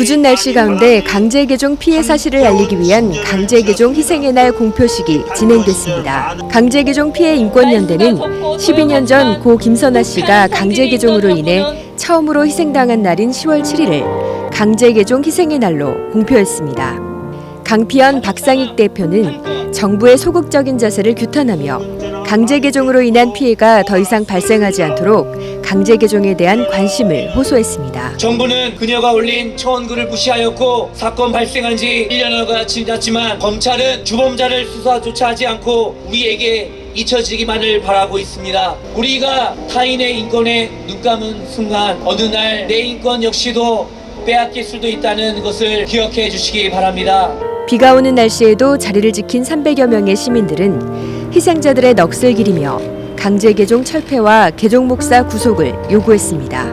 궂은 날씨 가운데 강제 개종 피해 사실을 알리기 위한 강제 개종 희생의 날 공표식이 진행됐습니다. 강제 개종 피해 인권연대는 12년 전 고 김선아 씨가 강제 개종으로 인해 처음으로 희생당한 날인 10월 7일을 강제 개종 희생의 날로 공표했습니다. 강피연 박상익 대표는 정부의 소극적인 자세를 규탄하며 강제 개종으로 인한 피해가 더 이상 발생하지 않도록 강제 개종에 대한 관심을 호소했습니다. 정부는 그녀가 올린 청원글을 무시하였고 사건 발생한 지 1년여가 지났지만 검찰은 주범자를 수사조차 하지 않고 우리에게 잊혀지기만을 바라고 있습니다. 우리가 타인의 인권에 눈 감은 순간 어느 날 내 인권 역시도 빼앗길 수도 있다는 것을 기억해 주시기 바랍니다. 비가 오는 날씨에도 자리를 지킨 300여 명의 시민들은 희생자들의 넋을 기리며 강제 개종 철폐와 개종 목사 구속을 요구했습니다.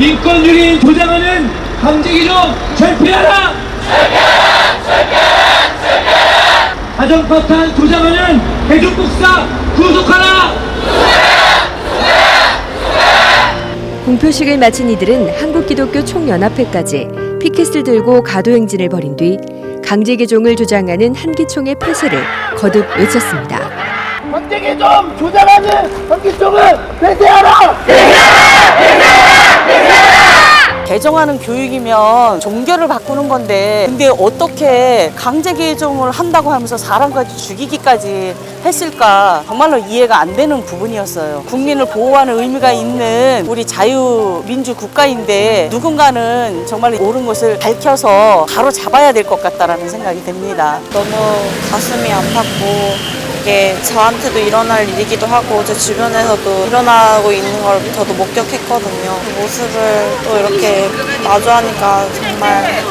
인권유린 조장하는 강제기종 철폐하라! 철폐하라! 철폐하라! 철폐하라! 가정파탄 조장하는 대중국사 구속하라! 공표식을 마친 이들은 한국기독교 총연합회까지 피켓을 들고 가도행진을 벌인 뒤 강제 개종을 주장하는 한기총의 폐쇄를 거듭 외쳤습니다. 강제기 좀 조장하는 전기총을 폐쇄하라! 개정하는 교육이면 종교를 바꾸는 건데 근데 어떻게 강제 개정을 한다고 하면서 사람까지 죽이기까지 했을까? 정말로 이해가 안 되는 부분이었어요. 국민을 보호하는 의미가 있는 우리 자유민주 국가인데 누군가는 정말 옳은 것을 밝혀서 바로 잡아야 될 것 같다라는 생각이 듭니다. 너무 가슴이 아팠고 이게 저한테도 일어날 일이기도 하고 제 주변에서도 일어나고 있는 걸 저도 목격했거든요. 그 모습을 또 이렇게 마주하니까 정말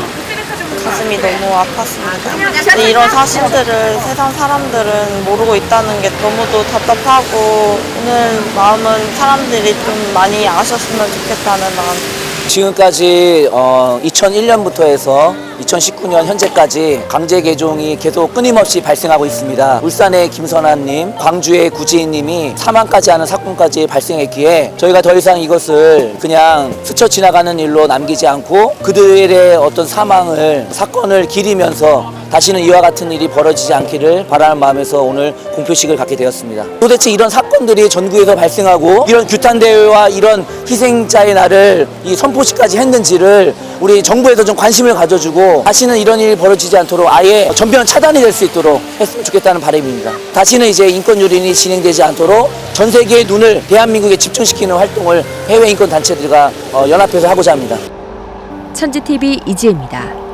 가슴이 너무 아팠습니다. 근데 이런 사실들을 세상 사람들은 모르고 있다는 게 너무도 답답하고 오늘 마음은 사람들이 좀 많이 아셨으면 좋겠다는 마음. 지금까지 어, 2001년부터 해서 2019년 현재까지 강제 개종이 계속 끊임없이 발생하고 있습니다. 울산의 김선아님, 광주의 구지인님이 사망까지 하는 사건까지 발생했기에 저희가 더 이상 이것을 그냥 스쳐 지나가는 일로 남기지 않고 그들의 어떤 사망을 사건을 기리면서 다시는 이와 같은 일이 벌어지지 않기를 바라는 마음에서 오늘 공표식을 갖게 되었습니다. 도대체 이런 사건들이 전국에서 발생하고 이런 규탄 대회와 이런 희생자의 날을 이 선포 식까지 했는지를 우리 정부에서 좀 관심을 가져주고 다시는 이런 일이 벌어지지 않도록 아예 전면 차단이 될 수 있도록 했으면 좋겠다는 바람입니다. 다시는 이제 인권 유린이 진행되지 않도록 전 세계의 눈을 대한민국에 집중시키는 활동을 해외 인권 단체들과 어, 연합해서 하고자 합니다. 천지TV 이지혜입니다.